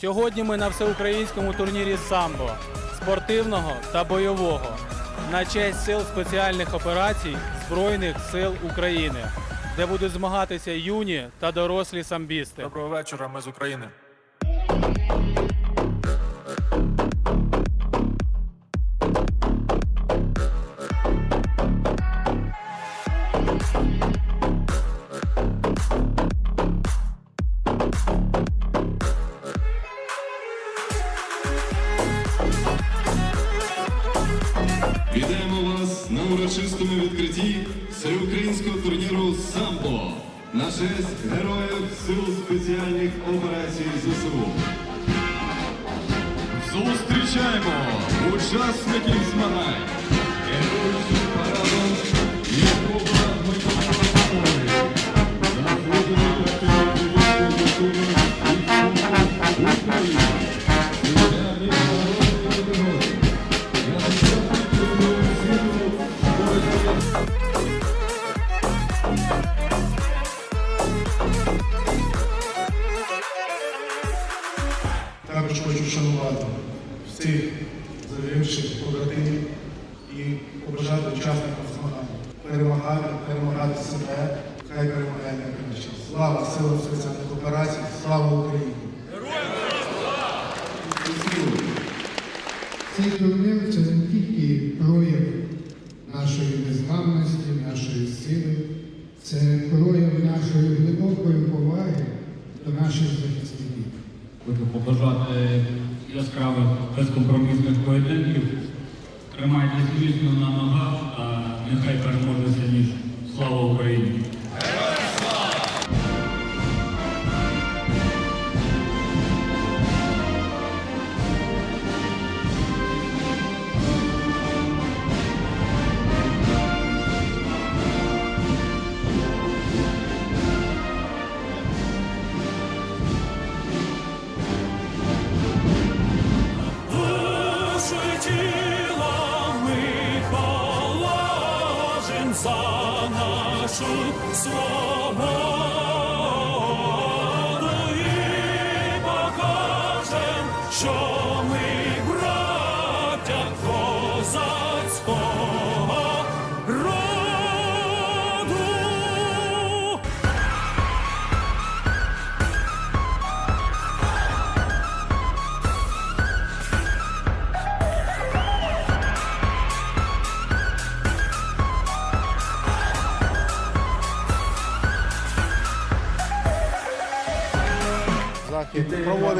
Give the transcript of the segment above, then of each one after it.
Сьогодні ми на всеукраїнському турнірі самбо спортивного та бойового на честь сил спеціальних операцій Збройних сил України, де будуть змагатися юні та дорослі самбісти. Доброго вечора, ми з України. Наших захисників. Хочу побажати яскравих безкомпромісних поєдинків. Тримайтесь міцно на ногах, а нехай переможе сильніше.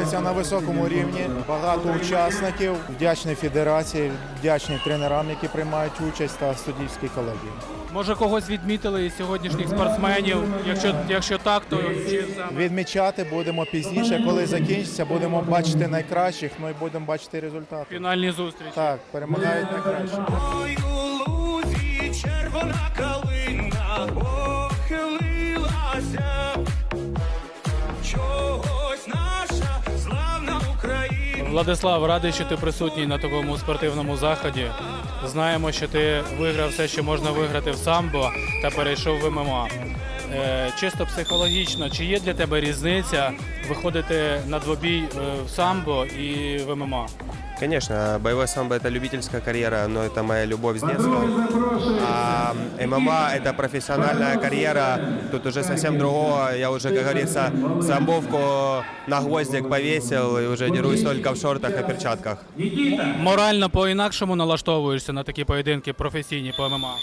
Захід на високому рівні, багато учасників, вдячний федерації, вдячний тренерам, які приймають участь та суддівській колегії. Може, когось відмітили із сьогоднішніх спортсменів? Якщо, якщо так, то чи? Відмічати будемо пізніше, коли закінчиться, будемо бачити найкращих, ну і будемо бачити результати. фінальні зустрічі? Так, перемагають найкращі. Ой, у лузі червона Владислав, радий, що ти присутній на такому спортивному заході. Знаємо, що ти виграв все, що можна виграти в самбо та перейшов в ММА. Е, Чисто психологічно, чи є для тебе різниця виходити на двобій е, в самбо і в ММА? Конечно, боевой самбо это любительская карьера, но это моя любовь с детства. А ММА это профессиональная карьера, тут уже совсем другого. Я уже, как говорится, самбовку на гвоздик повесил и уже дерусь только в шортах и перчатках. Морально по-інакшому налаштовуєшся на такі поєдинки професійні по ММА?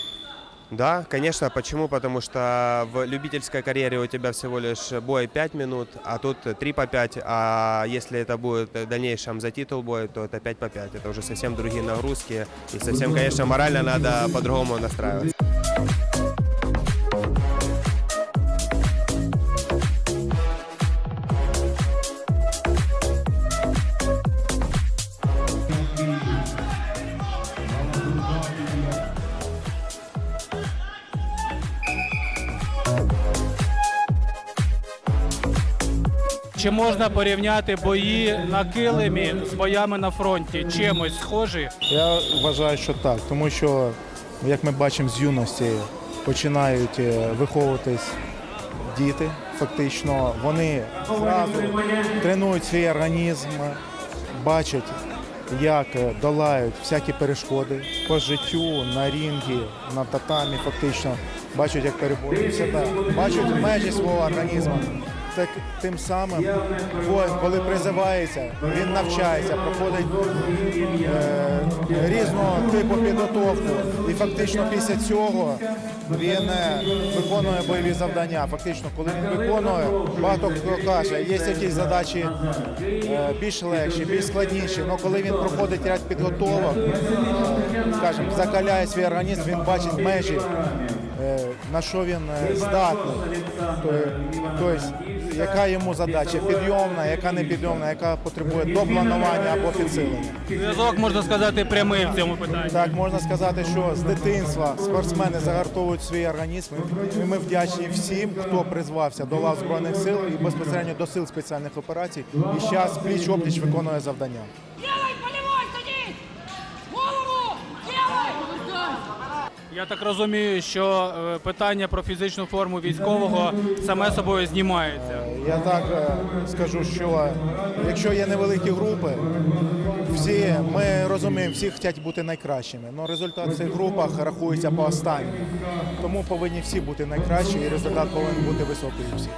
Да, конечно. Почему? Потому что в любительской карьере у тебя всего лишь бой 5 минут, а тут 3 по 5. А если это будет в дальнейшем за титул бой, то это 5 по 5. Это уже совсем другие нагрузки. И совсем, конечно, морально надо по-другому настраиваться. Чи можна порівняти бої на килимі з боями на фронті? Чимось схожі? Я вважаю, що так, тому що, як ми бачимо з юності, починають е, виховуватись діти Фактично, вони зразу тренують свій організм, бачать, як е, долають всякі перешкоди по життю на рінгі, на татамі, фактично бачать, як переборюють себе, бачать межі свого організму. Так, тим самим воїн, коли призивається, він навчається, проходить е, різного типу підготовку. І фактично після цього він е, виконує бойові завдання. Фактично, коли він виконує, багато хто каже, є якісь задачі е, більш легші, більш складніші. Але коли він проходить ряд підготовок, скажімо, закаляє свій організм, він бачить межі, е, на що він е, здатний. Тобто, яка йому задача підйомна, яка не підйомна, яка потребує допланування або підсилення. Зв'язок можна сказати прямий в цьому питанні. Так можна сказати, що з дитинства спортсмени загартовують свій організм. І ми вдячні всім, хто призвався до лав збройних сил і безпосередньо до сил спеціальних операцій. І зараз пліч опліч виконує завдання. Я так розумію, що е, питання про фізичну форму військового саме собою знімається. Я так е, скажу, що якщо є невеликі групи, всі ми розуміємо, всі хочуть бути найкращими. але результат в цих групах рахується по останнім. Тому повинні всі бути найкращі, і результат повинен бути високий у всіх.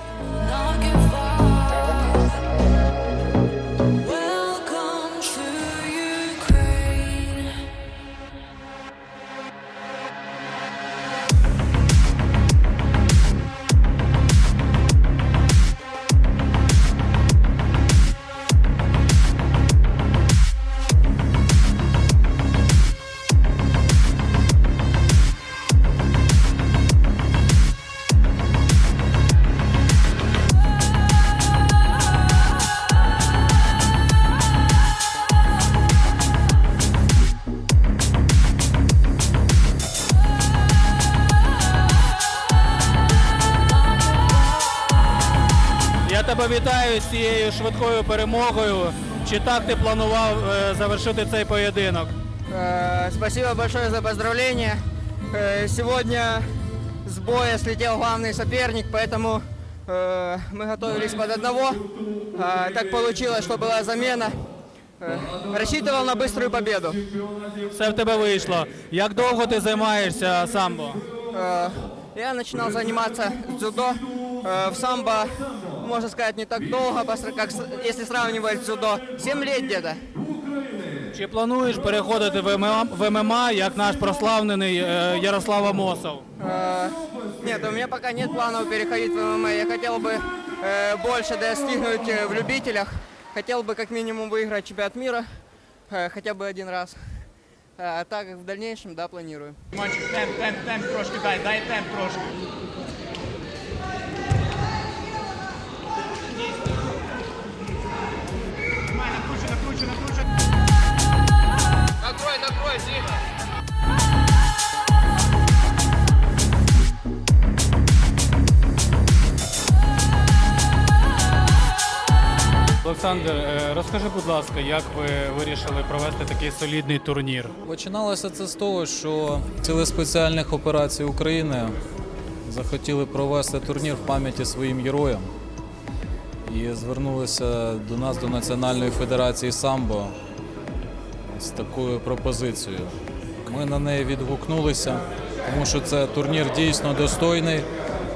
з цією швидкою перемогою. Чи так ти планував е, завершити цей поєдинок? Э, Спасибо большое за поздравления. Э, Сегодня с боя слетел главный соперник, поэтому э, мы готовились под одного. А, Так получилось, что была замена. Э, Рассчитывал на быструю победу. Все в тебе вийшло. Як довго ти займаєшся самбо? Э, Я начинал заниматься дзюдо. Э, В самбо, можно сказать, не так долго, как если сравнивать дзюдо. 7 лет где-то. Чи плануєш переходити в ММА, в ММА як наш прославлений е, Ярослав Амосов? Э, Нет, у меня пока нет планов переходить в ММА. Я хотел бы э, больше достигнуть э, в любителях. Хотел бы как минимум выиграть чемпионат мира э, хотя бы один раз. Э, А так в дальнейшем, да, планирую. Мальчик, темп, темп, темп трошки дай, дай темп трошки. Накрой, накрой, Зима! Олександр, е, розкажи, будь ласка, як ви вирішили провести такий солідний турнір? Починалося це з того, що сили спеціальних операцій України захотіли провести турнір в пам'яті своїм героям і звернулися до нас, до Національної федерації самбо з такою пропозицією. Ми на неї відгукнулися, тому що це турнір дійсно достойний,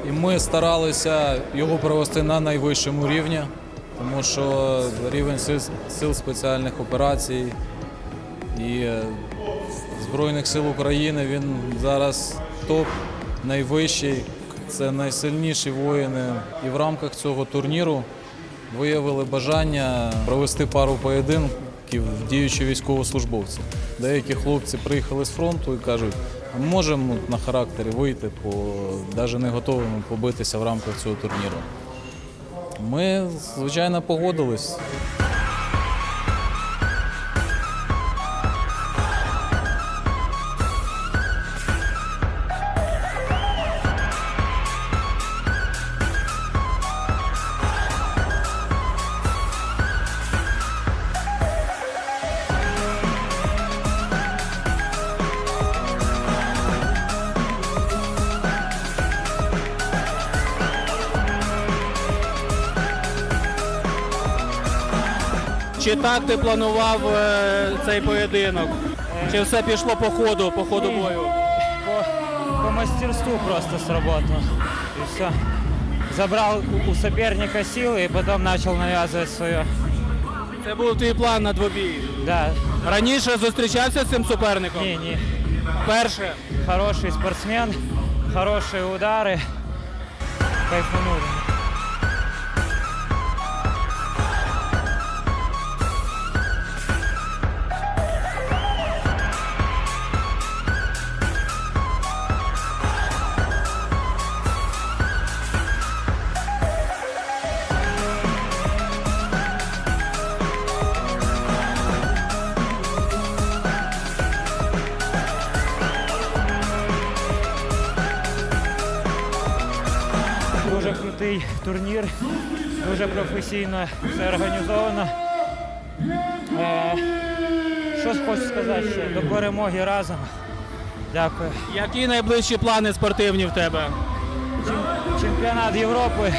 і ми старалися його провести на найвищому рівні, тому що рівень сил, спеціальних операцій і е, Збройних сил України він зараз топ найвищий. Це найсильніші воїни. І в рамках цього турніру виявили бажання провести пару поєдинків діючі військовослужбовці. Деякі хлопці приїхали з фронту і кажуть, а можемо на характері вийти, навіть не готовими побитися в рамках цього турніру. Ми, звичайно, погодились. Чи так ти планував е, цей поєдинок? Чи все пішло по ходу, по ходу бою? По, по мастерству просто сработало. И все. Забрал у- у соперника силы и потом начал навязывать свое. Це був твій план на двобій. Да, Раніше зустрічався з цим суперником? не, не. Перше. Хороший спортсмен, хорошие удары. Кайфанули. Професійно все організовано. Е, що хочу сказати ще? До перемоги разом. Дякую. Які найближчі плани спортивні в тебе? Чемпіонат Європи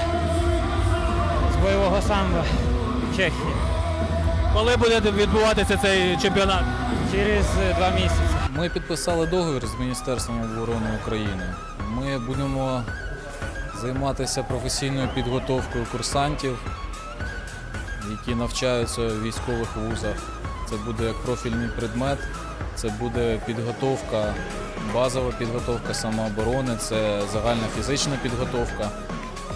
з бойового самбо в Чехії Коли буде відбуватися цей чемпіонат? через е, два місяці. Ми підписали договір з Міністерством оборони України. Ми будемо займатися професійною підготовкою курсантів, які навчаються в військових вузах. Це буде як профільний предмет, це буде підготовка, базова підготовка самооборони, це загальна фізична підготовка.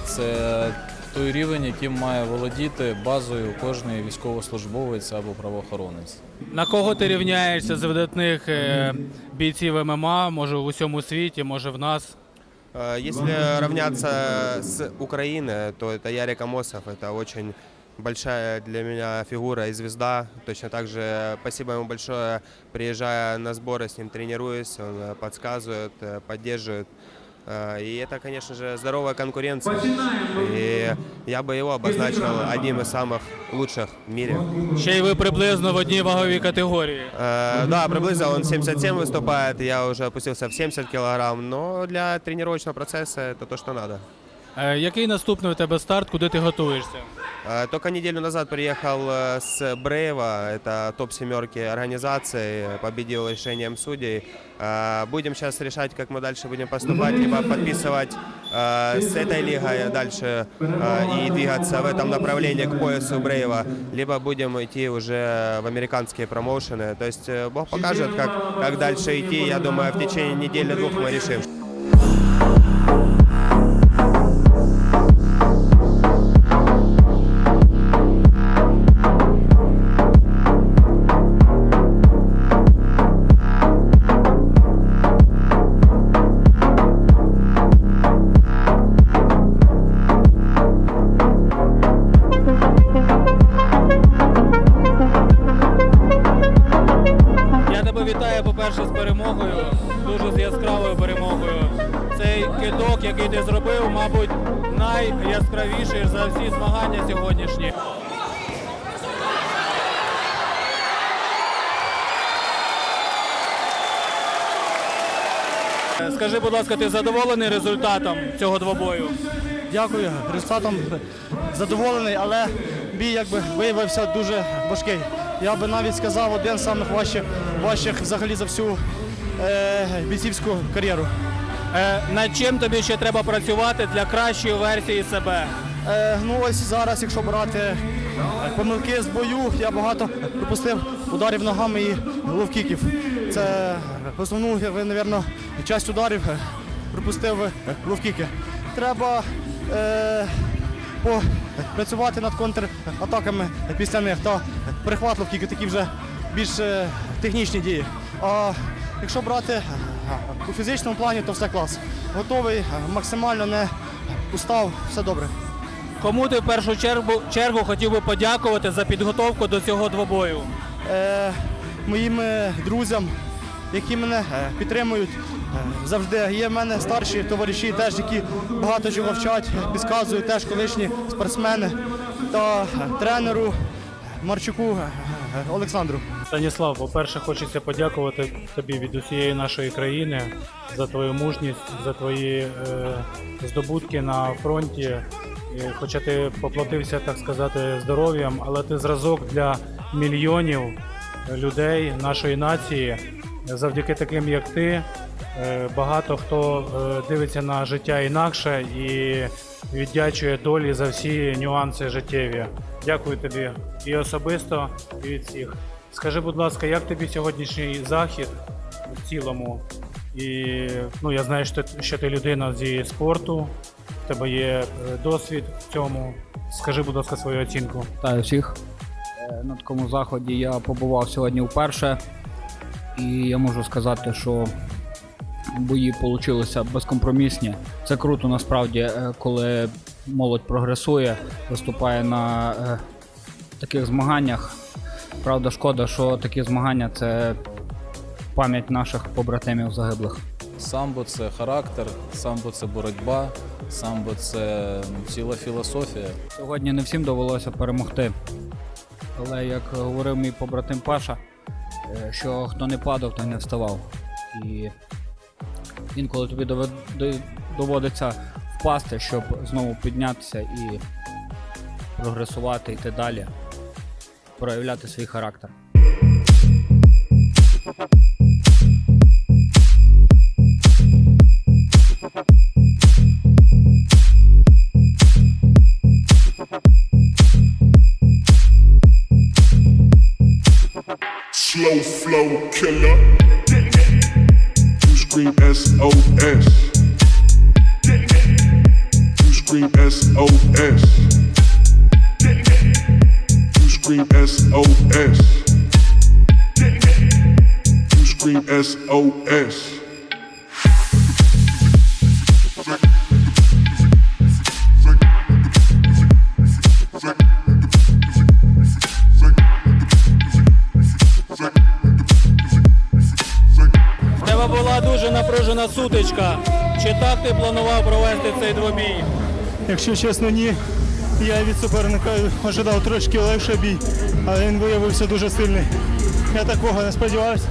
Це той рівень, яким має володіти базою кожний військовослужбовець або правоохоронець. На кого ти рівняєшся з видатних е, бійців ММА, може в усьому світі, може в нас? Э, Если равняться с Украины, то это Ярик Амосов. Это очень большая для меня фигура и звезда. Точно так же спасибо ему большое. Приезжая на сборы, с ним тренируюсь, он э, подсказывает, э, поддерживает. Э, И это, конечно же, здоровая конкуренция. И я бы его обозначил одним из самых лучших в мире. Ще й ви приблизно в одній ваговій категорії. Э, Да, приблизно он 77 выступает, я уже опустился в 70 килограмм, но для тренировочного процесса это то, что надо. Е, Який наступний у тебе старт, куди ти готуєшся? Э, Только неделю назад приехал э, с Брейва, это топ семерки организации, победил решением судей. Э, Будем сейчас решать, как мы дальше будем поступать, либо подписывать с этой лигой дальше и двигаться в этом направлении к поясу Брейва, либо будем идти уже в американские промоушены. То есть Бог покажет, как, как дальше идти. Я думаю, в течение недели-двух мы решим. Скажи, будь ласка, ти задоволений результатом цього двобою? Дякую. Результатом задоволений, але бій якби виявився дуже важкий. Я би навіть сказав, один з самих важчих, важчих взагалі за всю е, бійцівську кар'єру. Е, над чим тобі ще треба працювати для кращої версії себе? Е, ну ось зараз, якщо брати помилки з бою, я багато пропустив ударів ногами і ловкіків. Це основну, ви, мабуть, часть ударів е, пропустив е, ловкіки. Треба е, працювати над контратаками після них та перехват ловкіки, такі вже більш е, технічні дії. А якщо брати е, у фізичному плані, то все клас. Готовий, максимально не устав, все добре. Кому ти в першу чергу, чергу хотів би подякувати за підготовку до цього двобою? е, моїм друзям, які мене е, підтримують е, завжди. Є в мене старші товариші, теж які багато чого вчать, підказують теж колишні спортсмени та е, тренеру Марчуку Олександру. Станіслав, по-перше, хочеться подякувати тобі від усієї нашої країни за твою мужність, за твої е, здобутки на фронті. Хоча ти поплатився, так сказати, здоров'ям, але ти зразок для мільйонів людей нашої нації. Завдяки таким, як ти, е, багато хто е, дивиться на життя інакше і віддячує долі за всі нюанси життєві. Дякую тобі і особисто, і від всіх. Скажи, будь ласка, як тобі сьогоднішній захід в цілому? І ну, я знаю, що ти, що ти людина зі спорту, в тебе є е, досвід в цьому. Скажи, будь ласка, свою оцінку. Вітаю всіх. На такому заході я побував сьогодні вперше. І я можу сказати, що бої вийшли безкомпромісні. Це круто насправді, е, коли молодь прогресує, виступає на е, таких змаганнях. Правда, шкода, що такі змагання це пам'ять наших побратимів загиблих. Самбо це характер, самбо це боротьба, самбо це ну, ціла філософія. Сьогодні не всім довелося перемогти. Але як говорив мій побратим Паша, що хто не падав, той не вставав. І інколи тобі доводиться впасти, щоб знову піднятися і прогресувати, йти далі, проявляти свій характер. Slow flow killer. You scream SOS. You scream SOS. You scream SOS. You scream SOS. Сутичка. Чи так ти планував провести цей двобій? Якщо чесно, ні. Я від суперника ожидав трошки легше бій, але він виявився дуже сильний. Я такого не сподівався.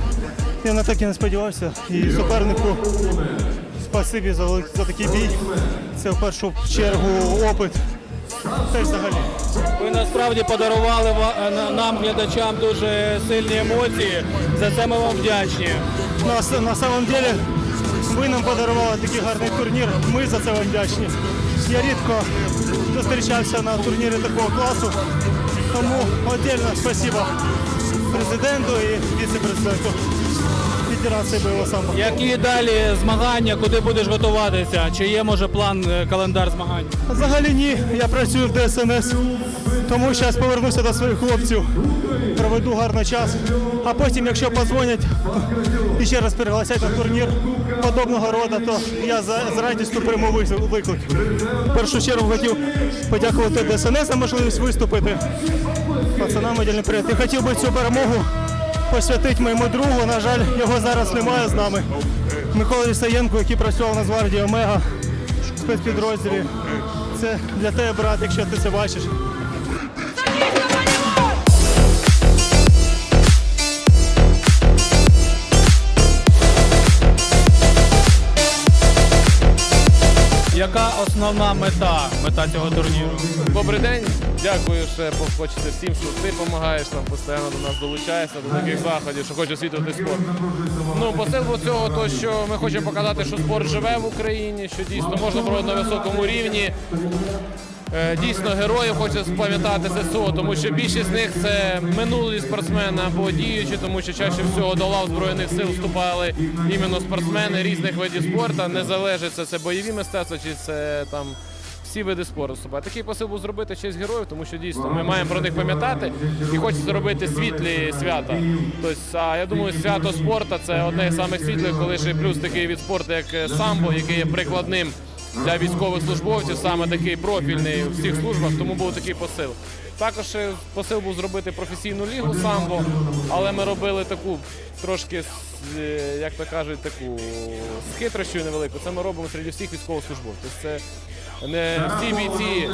Я на таке не сподівався. І супернику спасибі за, за такий бій. Це в першу чергу опит. Та й взагалі. Ви насправді подарували нам, глядачам, дуже сильні емоції. За це ми вам вдячні. На, на самом деле ви нам подарували такий гарний турнір. Ми за це вам вдячні. Я рідко зустрічався на турнірі такого класу. Тому отдельно спасибо президенту і віце-президенту Федерації бойового самбо. Які далі змагання, куди будеш готуватися? Чи є може план е, календар змагань? Взагалі ні, я працюю в ДСНС, тому зараз повернуся до своїх хлопців, проведу гарний час. А потім, якщо подзвонять і ще раз пригласять на турнір подобного роду, то я за, з радістю прийму вис- виклик. В першу чергу хотів подякувати ДСНС за можливість виступити. Пацанам віддільний привіт. І хотів би цю перемогу посвятити моєму другу. На жаль, його зараз немає з нами. Микола Ісаєнко, який працював на Нацгвардії Омега в спецпідрозділі. Це для тебе, брат, якщо ти це бачиш. Яка основна мета, мета цього турніру? Добрий день, дякую, що хочете всім, що ти допомагаєш нам постійно до нас долучаєшся до таких заходів, що хоче освітлити спорт. Ну, посилку цього, то що ми хочемо показати, що спорт живе в Україні, що дійсно можна проводити на високому рівні. Е, Дійсно, героїв хочеться пам'ятати ЗСУ, тому що більшість з них це минулі спортсмени або діючі, тому що чаще всього до лав збройних сил вступали іменно спортсмени різних видів спорту. Не залежить це, це бойові мистецтва чи це там всі види спорту вступають. Такий посил був зробити честь героїв, тому що дійсно ми маємо про них пам'ятати і хочеться зробити світлі свята. Тобто, а я думаю, свято спорту це одне з самих світлих, коли ще плюс такий від спорту, як е, самбо, який є прикладним для військових службовців, саме такий профільний у всіх службах, тому був такий посил. Також е, посил був зробити професійну лігу самбо, але ми робили таку трошки, е, як то кажуть, таку з невелику. Це ми робимо серед усіх військовослужбовців. Це не всі бійці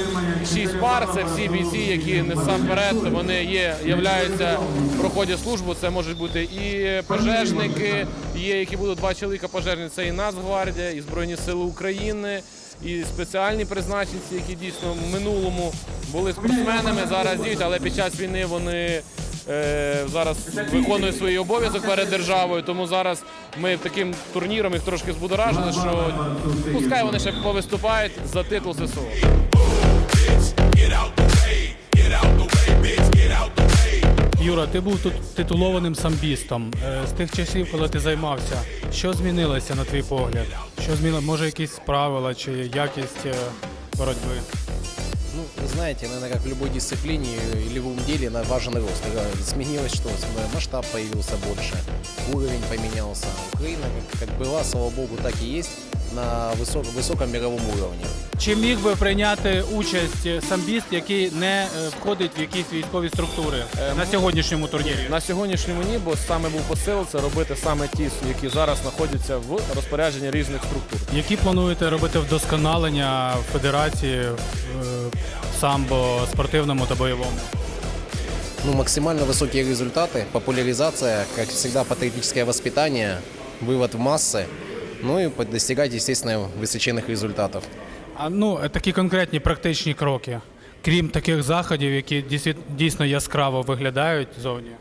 шість пар, це всі бійці, які насамперед вони є, являються проходять службу. Це можуть бути і пожежники, є, які будуть два чоловіка пожежні, це і Нацгвардія, і Збройні Сили України, і спеціальні призначенці, які дійсно в минулому були спортсменами, зараз діють, але під час війни вони зараз виконує свій обов'язок перед державою. Тому зараз ми таким турніром їх трошки збудоражили, що пускай вони ще повиступають за титул ЗСУ. Юра, ти був тут титулованим самбістом. Е, З тих часів, коли ти займався, що змінилося на твій погляд? Що змінило? Може, якісь правила чи якість е, боротьби? Ну, знаете, наверное, как в любой дисциплине или в деле на- важен рост. Сменилось что? Масштаб появился больше, уровень поменялся. Украина как, как была, слава богу, так и есть на высок, высоком мировом уровне. Чи міг би прийняти участь е, самбіст, який не е, входить в якісь військові структури Е, на сьогоднішньому турнірі? На сьогоднішньому ні, бо саме був посил це робити саме ті, які зараз знаходяться в розпорядженні різних структур. Які плануєте робити вдосконалення в федерації в е, самбо спортивному та бойовому? Ну, максимально высокие результаты, популяризация, как всегда, патриотическое воспитание, вывод в массы, ну и по- достигать, естественно, высоченных результатов. А ну е, такі конкретні практичні кроки, крім таких заходів, які дійсно- дійсно яскраво виглядають зовні.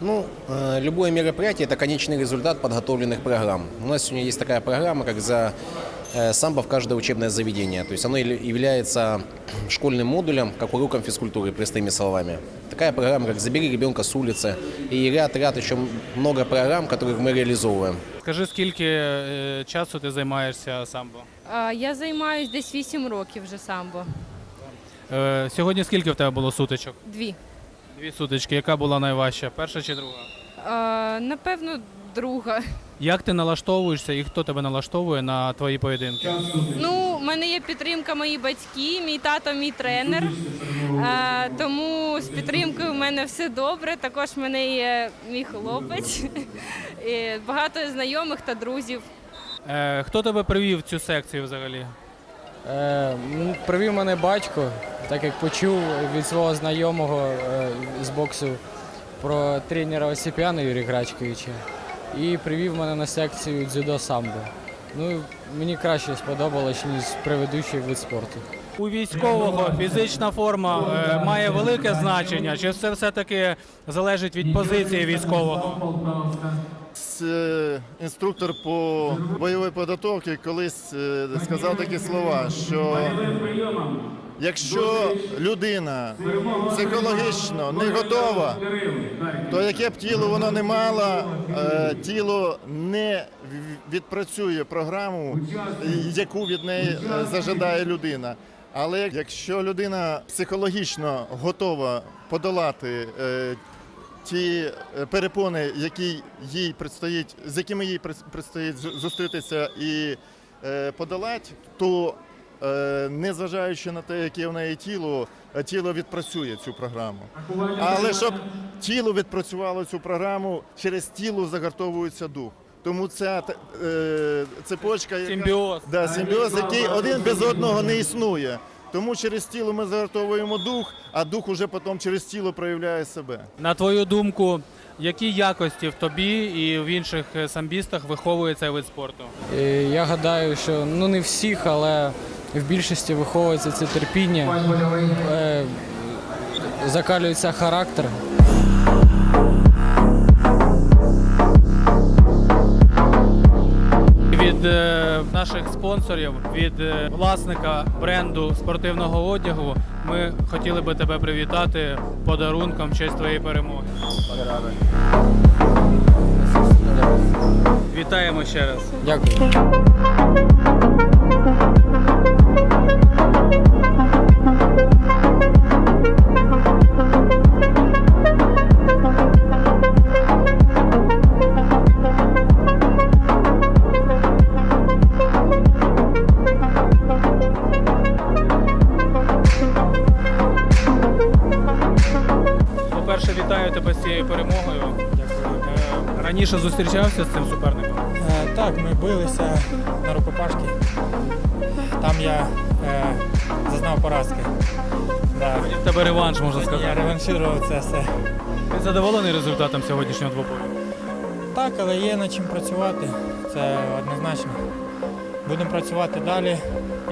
Ну, э, любое мероприятие – это конечный результат подготовленных программ. У нас сегодня есть такая программа, как за э, самбо в каждое учебное заведение. То есть оно или- является школьным модулем, как уроком физкультуры, простыми словами. Такая программа, как «Забери ребенка с улицы» и ряд-ряд еще много программ, которых мы реализовываем. Скажи, скільки е, часу ти займаєшся самбо? Я займаюсь десь 8 років вже самбо. Е, сьогодні скільки в тебе було сутичок? Дві. Дві сутички. Яка була найважча? Перша чи друга? Напевно, друга. Як ти налаштовуєшся і хто тебе налаштовує на твої поєдинки? Ну, в мене є підтримка мої батьки, мій тато, мій тренер. А, Тому з підтримкою в мене все добре. Також в мене є мій хлопець, і багато знайомих та друзів. Е, хто тебе привів в цю секцію взагалі? Е, ну, привів мене батько, так як почув від свого знайомого е, з боксу про тренера Осіп'яна Юрія Грачковича і привів мене на секцію дзюдо самбо. Ну, мені краще сподобалось, ніж предыдущий вид спорту. У військового фізична форма е, має велике значення, чи це все-таки залежить від позиції військового? Е, Інструктор по бойовій підготовці колись е, сказав такі слова, що якщо людина психологічно не готова, то яке б тіло воно не мало, е, тіло не відпрацює програму, яку від неї зажадає людина. Але якщо людина психологічно готова подолати ті е, перепони, які їй предстоїть, з якими їй пред- предстоїть зустрітися і е, подолати, то е, незважаючи на те, яке в неї тіло, тіло відпрацює цю програму. Але щоб тіло відпрацювало цю програму, через тіло загартовується дух. Тому ця е, цепочка, яка, Симбіоз. Да, симбіоз, який один без одного не існує. Тому через тіло ми загартовуємо дух, а дух уже потім через тіло проявляє себе. На твою думку, які якості в тобі і в інших е, самбістах виховує цей вид спорту? Я гадаю, що ну не всіх, але в більшості виховується це терпіння, е, закалюється характер. Від е, наших спонсорів, від е, власника бренду спортивного одягу, ми хотіли би тебе привітати подарунком в честь твоєї перемоги. Вітаємо ще раз. Дякую. Раніше зустрічався з цим суперником. Е, Так, ми билися на рукопашки. Там я е, зазнав поразки. Да. В тебе реванш, можна Я сказати. реванширував це все. Ти задоволений результатом сьогоднішнього двобою? Так, але є над чим працювати. Це однозначно. Будемо працювати далі.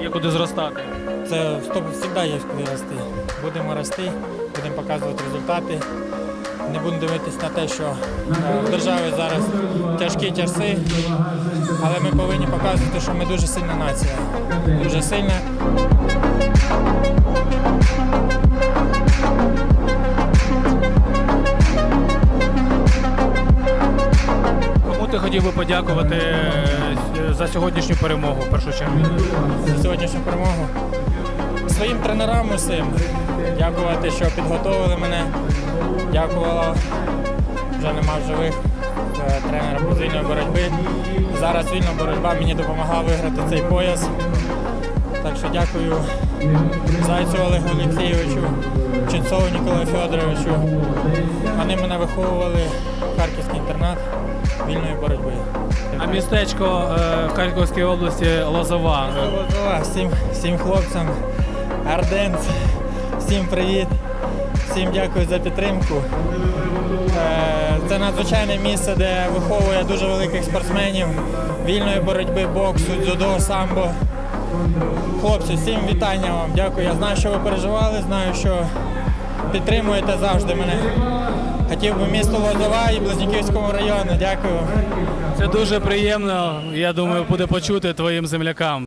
Є куди зростати. Це завжди є куди рости. Будемо рости, будемо показувати результати. Не будемо дивитися на те, що е, в державі зараз тяжкі часи, але ми повинні показувати, що ми дуже сильна нація. Дуже сильна. Кому ти хотів би подякувати е, за сьогоднішню перемогу в першу чергу? за сьогоднішню перемогу. Своїм тренерам усім дякувати, що підготовили мене. Дякувала вже нема живих е, тренера по вільної боротьби. Зараз вільна боротьба мені допомогла виграти цей пояс. Так що дякую Зайцю Олегу Олексійовичу, Ченцову Ніколаю Федоровичу. Вони мене виховували в харківський інтернат вільної боротьби. А містечко е, в Харківській області Лозова. Лозова, всім, всім хлопцям, Арденс, всім привіт, всім дякую за підтримку. Е, Це надзвичайне місце, де виховує дуже великих спортсменів вільної боротьби, боксу, дзюдо, самбо. Хлопці, всім вітання вам, дякую. Я знаю, що ви переживали, знаю, що підтримуєте завжди мене. Хотів би місто Лозова і Близнюківському району. Дякую. Це дуже приємно. Я думаю, буде почути твоїм землякам.